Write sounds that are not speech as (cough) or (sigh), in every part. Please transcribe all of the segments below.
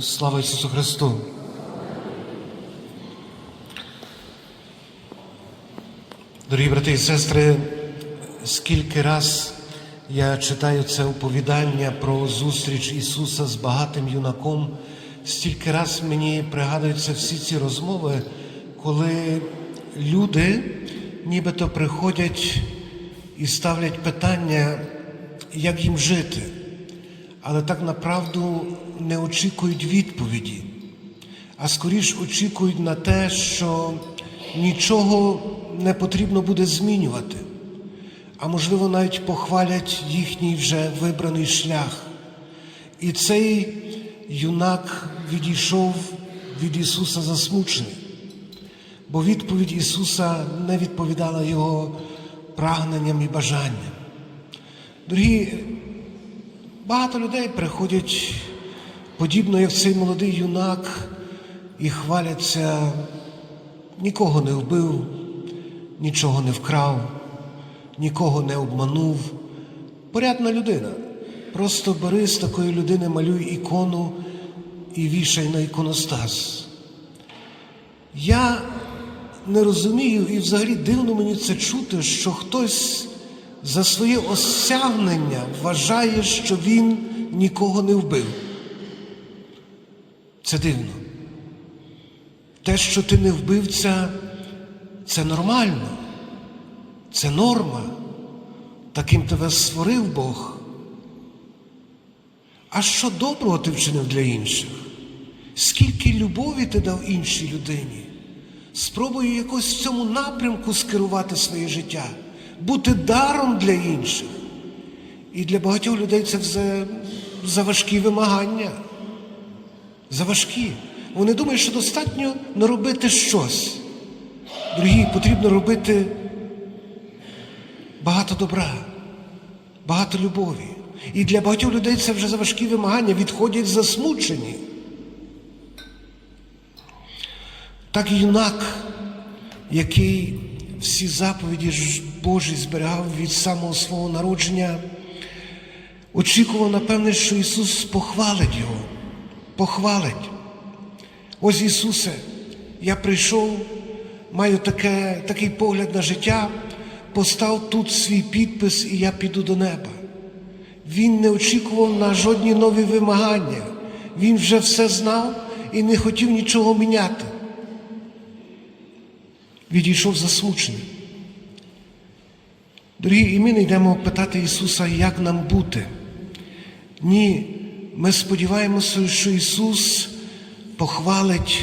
Слава Ісусу Христу! Дорогі брати і сестри, скільки раз я читаю це оповідання про зустріч Ісуса з багатим юнаком, стільки раз мені пригадуються всі ці розмови, коли люди нібито приходять і ставлять питання, як їм жити, але так направду не очікують відповіді, а скоріш очікують на те, що нічого не потрібно буде змінювати, а можливо навіть похвалять їхній вже вибраний шлях. І цей юнак відійшов від Ісуса засмучений, бо відповідь Ісуса не відповідала Його прагненням і бажанням. Дорогі, багато людей приходять подібно, як цей молодий юнак, і хваляться, нікого не вбив, нічого не вкрав, нікого не обманув. Порядна людина. Просто бери з такої людини, малюй ікону і вішай на іконостас. Я не розумію, і взагалі дивно мені це чути, що хтось за своє осягнення вважає, що він нікого не вбив. Це дивно. Те, що ти не вбивця, це нормально, це норма. Таким тебе створив Бог. А що доброго ти вчинив для інших? Скільки любові ти дав іншій людині? Спробуй якось в цьому напрямку скерувати своє життя, бути даром для інших. І для багатьох людей це за, за важкі вимагання. За важкі. Вони думають, що достатньо не робити щось. Дорогі, потрібно робити багато добра, багато любові. І для багатьох людей це вже за важкі вимагання, відходять засмучені. Так юнак, який всі заповіді Божі зберігав від самого свого народження, очікував, напевне, що Ісус похвалить його, похвалить. Ось Ісусе, я прийшов, маю таке, такий погляд на життя, постав тут свій підпис, і я піду до неба. Він не очікував на жодні нові вимагання. Він вже все знав і не хотів нічого міняти. Відійшов засмучений. Дорогі, і ми не йдемо питати Ісуса, як нам бути. Ні, ми сподіваємося, що Ісус похвалить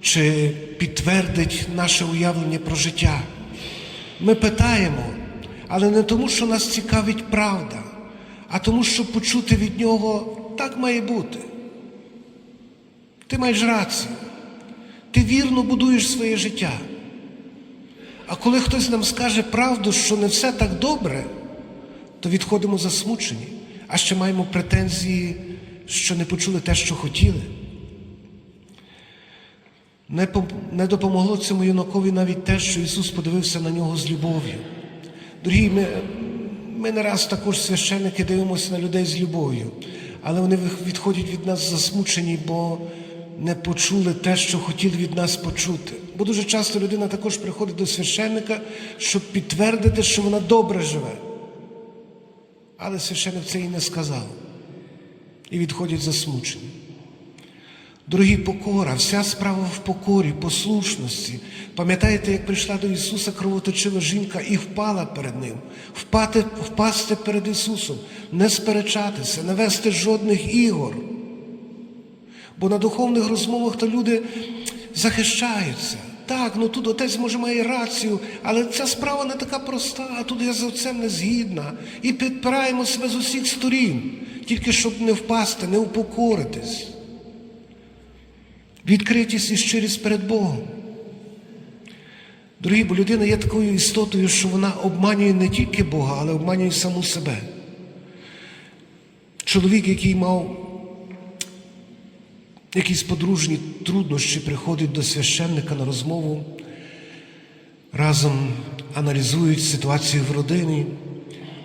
чи підтвердить наше уявлення про життя. Ми питаємо, але не тому, що нас цікавить правда, а тому, що почути від Нього так має бути. Ти маєш рацію, ти вірно будуєш своє життя. А коли хтось нам скаже правду, що не все так добре, то відходимо засмучені, а ще маємо претензії, що не почули те, що хотіли. Не, допомогло цьому юнакові навіть те, що Ісус подивився на нього з любов'ю. Дорогі, ми, ми не раз також священники дивимося на людей з любов'ю, але вони відходять від нас засмучені, бо не почули те, що хотіли від нас почути. Бо дуже часто людина також приходить до священника, щоб підтвердити, що вона добре живе. Але священник це і не сказав. І відходять засмучені. Дорогі покора, вся справа в покорі, послушності. Пам'ятаєте, як прийшла до Ісуса кровоточива жінка і впала перед Ним, впати, впасти перед Ісусом, не сперечатися, не вести жодних ігор. Бо на духовних розмовах то люди захищаються. Так, ну тут отець може має рацію, але ця справа не така проста, а тут я з отцем не згідна. І підпираємо себе з усіх сторін, тільки щоб не впасти, не упокоритись. Відкритість і щирість перед Богом. Дорогі, бо людина є такою істотою, що вона обманює не тільки Бога, але обманює саму себе. Чоловік, який мав якісь подружні труднощі, приходить до священника на розмову, разом аналізують ситуацію в родині,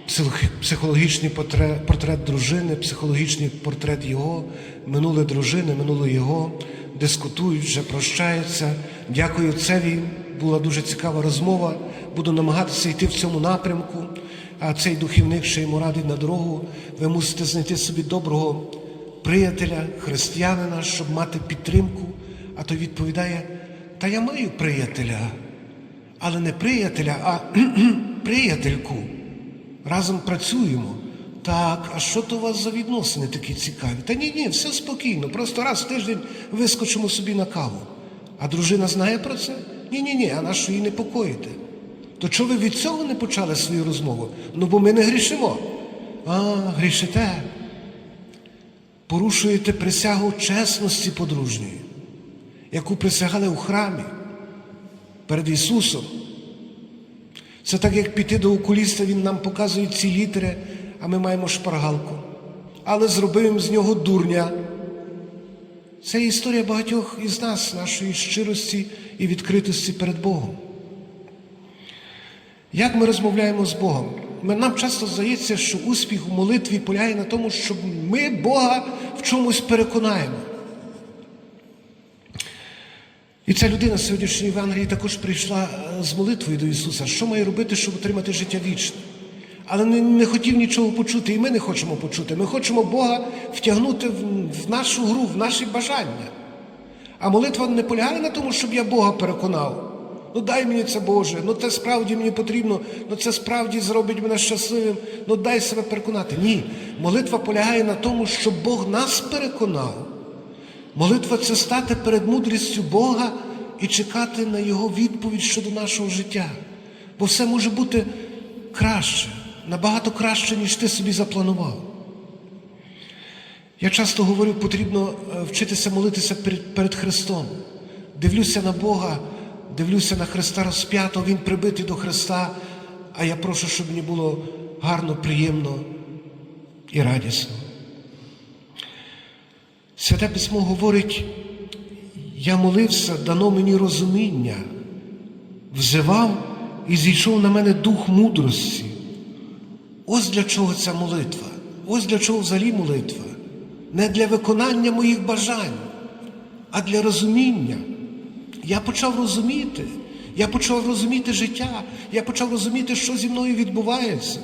психо- психологічний портрет, портрет дружини, психологічний портрет його, минуле дружини, минуле його, дискутують, вже прощаються. Дякую отцеві. Була дуже цікава розмова. Буду намагатися йти в цьому напрямку. А цей духівник ще йому радить на дорогу. Ви мусите знайти собі доброго приятеля, християнина, щоб мати підтримку. А той відповідає: Та я маю приятеля, але не приятеля, а (clears throat) приятельку. Разом працюємо. Так, а що то у вас за відносини такі цікаві? Та ні, ні, все спокійно. Просто раз в тиждень вискочимо собі на каву. А дружина знає про це? Ні, ні, ні, а на що її непокоїте? То чого ви від цього не почали свою розмову? Ну, бо ми не грішимо. А, грішите. Порушуєте присягу чесності подружньої, яку присягали у храмі перед Ісусом. Це так, як піти до окуліста, він нам показує ці літери, а ми маємо шпаргалку. Але зробив з нього дурня. Це історія багатьох із нас, нашої щирості і відкритості перед Богом. Як ми розмовляємо з Богом? Нам часто здається, що успіх у молитві полягає на тому, щоб ми Бога в чомусь переконаємо. І ця людина сьогоднішньої Євангелії також прийшла е, з молитвою до Ісуса. Що має робити, щоб отримати життя вічне? Але не, хотів нічого почути, і ми не хочемо почути. Ми хочемо Бога втягнути в нашу гру, в наші бажання. А молитва не полягає на тому, щоб я Бога переконав. Ну дай мені це Боже, ну це справді мені потрібно, ну це справді зробить мене щасливим, ну дай себе переконати. Ні, молитва полягає на тому, щоб Бог нас переконав. Молитва це стати перед мудрістю Бога і чекати на Його відповідь щодо нашого життя. Бо все може бути краще, набагато краще, ніж ти собі запланував. Я часто говорю, потрібно е, вчитися молитися перед, перед Христом. Дивлюся на Бога, дивлюся на Христа розп'ятого, Він прибитий до Христа, а я прошу, щоб мені було гарно, приємно і радісно. Святе письмо говорить, я молився, дано мені розуміння, взивав і зійшов на мене дух мудрості. Ось для чого ця молитва, ось для чого взагалі молитва. Не для виконання моїх бажань, а для розуміння. Я почав розуміти, я почав розуміти життя, я почав розуміти, що зі мною відбувається.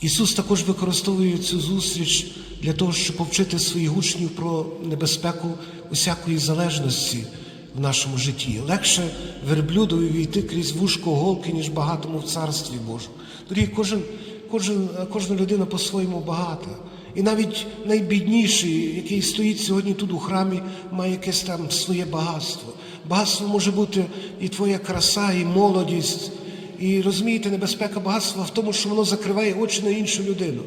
Ісус також використовує цю зустріч для того, щоб повчити своїх учнів про небезпеку усякої залежності в нашому житті. Легше верблюдові війти крізь вушко голки, ніж багатому в царстві Божому. Дорогі, кожен, кожен, кожна людина по-своєму багата. І навіть найбідніший, який стоїть сьогодні тут у храмі, має якесь там своє багатство. Багатство може бути і твоя краса, і молодість. І розумієте, небезпека багатства в тому, що воно закриває очі на іншу людину.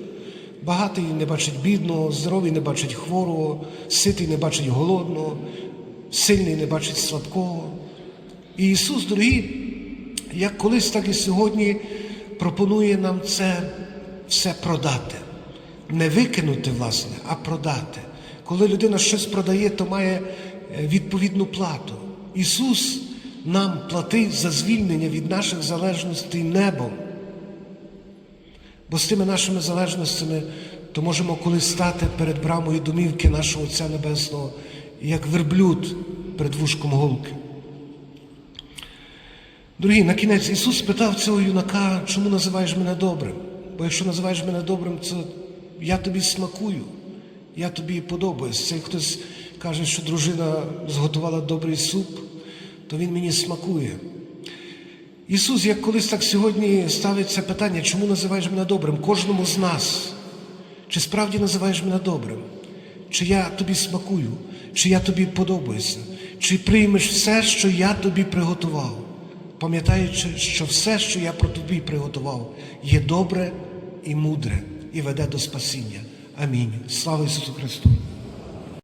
Багатий не бачить бідного, здоровий не бачить хворого, ситий не бачить голодного, сильний не бачить слабкого. І Ісус, дорогі, як колись, так і сьогодні пропонує нам це все продати. Не викинути, власне, а продати. Коли людина щось продає, то має е, відповідну плату. Ісус нам платить за звільнення від наших залежностей небом. Бо з тими нашими залежностями то можемо колись стати перед брамою домівки нашого Отця Небесного, як верблюд перед вушком голки. Дорогі, на кінець Ісус спитав цього юнака, чому називаєш мене добрим? Бо якщо називаєш мене добрим, це я тобі смакую, я тобі подобаюсь. Це хтось каже, що дружина зготувала добрий суп, то він мені смакує. Ісус, як колись так сьогодні ставить це питання, чому називаєш мене добрим? Кожному з нас. Чи справді називаєш мене добрим? Чи я тобі смакую, чи я тобі подобаюся, чи приймеш все, що я тобі приготував, пам'ятаючи, що все, що я про тобі приготував, є добре і мудре і веде до спасіння. Амінь. Слава Ісусу Христу!